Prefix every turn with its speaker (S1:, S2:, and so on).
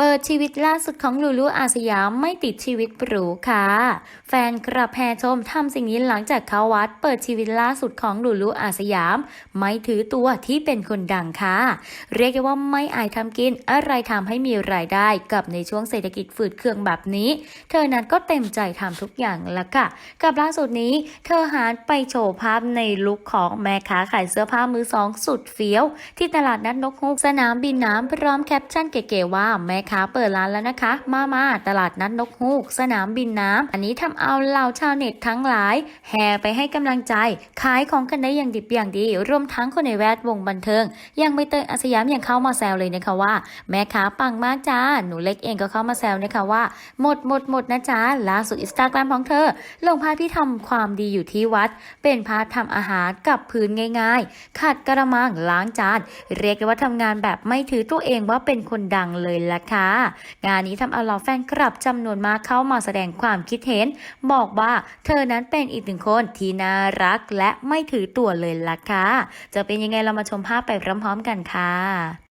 S1: เปิดชีวิตล่าสุดของลูลูอาสยามไม่ติดชีวิตหรูค่ะ แฟนกระแพชมทำสิ่งนี้หลังจากเขาวัด เปิดชีวิตล่าสุดของลูลูอาสยาม ไม่ถือตัวที่เป็นคนดังค่ะ เรียกได้ว่าไม่อายทำกินอะไรทำให้มีรายได้กับในช่วงเศรษฐกิจฝืดเคืองแบบนี้ เธอนั้นก็เต็มใจทำทุกอย่างละค่ะ กับล่าสุดนี้ เธอหันไปโชว์ภาพในลุคของแม่ค้าขายเสื้อผ้ามือสองสุดเฟี้ยว ที่ตลาดนัดนกฮูกสนามบินน้ำพร้อมแคปชั่นเก๋ๆว่าแม่ค้าเปิดร้านแล้วนะคะ มามาตลาดนัดนกฮูก สนามบินน้ำ อันนี้ทำเอาเหล่าชาวเน็ตทั้งหลาย แห่ไปให้กำลังใจ ขายของกันได้อย่างดิบอย่างดี รวมทั้งคนในแวดวงบันเทิงอยังใบเตยอาสยามยังเข้ามาแซวเลยนะคะว่า แม่ค้าปังมากจ้า หนูเล็กเองก็เข้ามาแซวนะคะว่า หมดหมดหมดนะจ๊ะล่าสุดอินสตาแกรมของเธอ ลงภาพที่ทำความดีอยู่ที่วัด เป็นภาพทำอาหารกับพื้นง่ายๆ ขัดกระมังล้างจาน เรียกได้ว่าทำงานแบบไม่ถือตัวเองว่าเป็นคนดังเลยล่ะค่ะงานนี้ทำเอาเหล่าแฟนคลับจำนวนมากเข้ามาแสดงความคิดเห็น บอกว่าเธอนั้นเป็นอีกหนึ่งคนที่น่ารักและไม่ถือตัวเลยล่ะค่ะ จะเป็นยังไงเรามาชมภาพไปพร้อมๆกันค่ะ